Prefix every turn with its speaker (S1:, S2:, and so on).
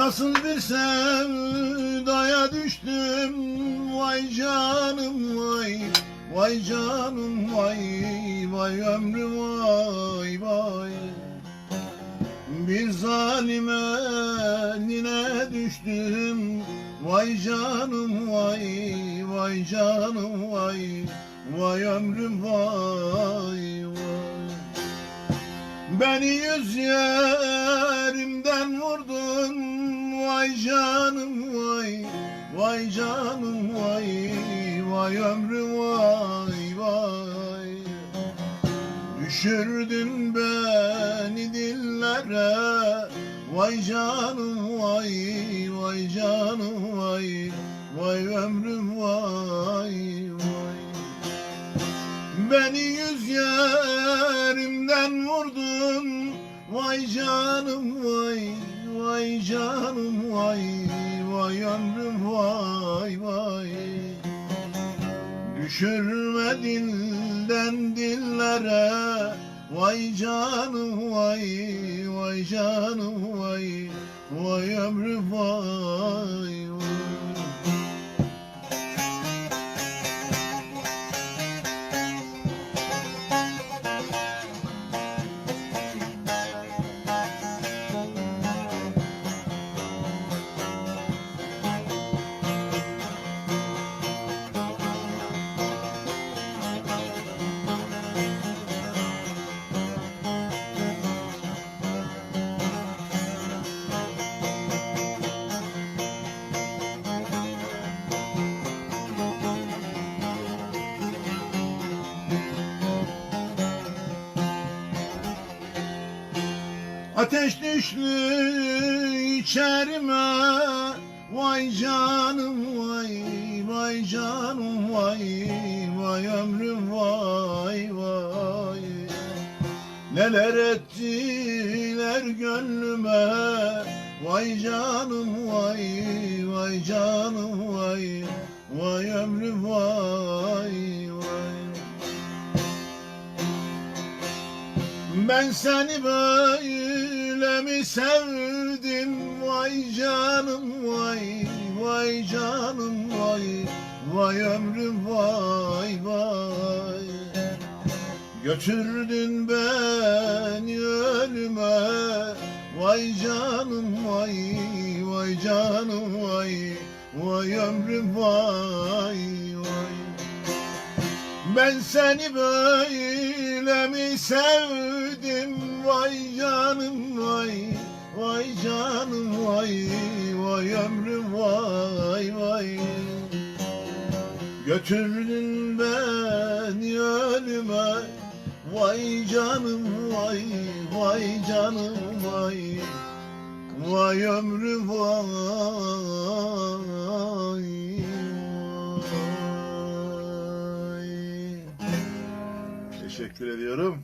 S1: Nasıl bir sevdaya düştüm. Vay canım vay Vay canım vay Vay ömrüm vay vay. Bir zalim eline düştüm. Vay canım vay Vay canım vay Vay ömrüm vay vay. Beni yüz yerimden vurdun Vay canım vay. Vay canım vay. Vay ömrüm vay vay. Düşürdün beni dillere. Vay canım vay. Vay canım vay. Vay ömrüm vay vay. Beni yüz yerimden vurdun. Vay canım vay Vay canım vay Vay ömrüm vay vay. Düşürme dilden dillere. Vay canım vay Vay canım vay. Vay ömrüm vay Ateş düştü içerime Vay canım vay Vay canım vay Vay ömrüm vay vay. Neler ettiler gönlüme? Vay canım vay Vay canım vay Vay ömrüm vay vay. Ben seni böyle mi sevdim Vay canım vay Vay canım vay Vay ömrüm vay vay. Götürdün beni ölüme Vay canım vay Vay canım vay Vay ömrüm vay vay. Ben seni böyle mi sevdim vay canım vay Vay canım vay Vay ömrüm vay vay. Götürdün beni ölüme Vay canım vay Vay canım vay. Vay ömrüm vay Teşekkür ediyorum.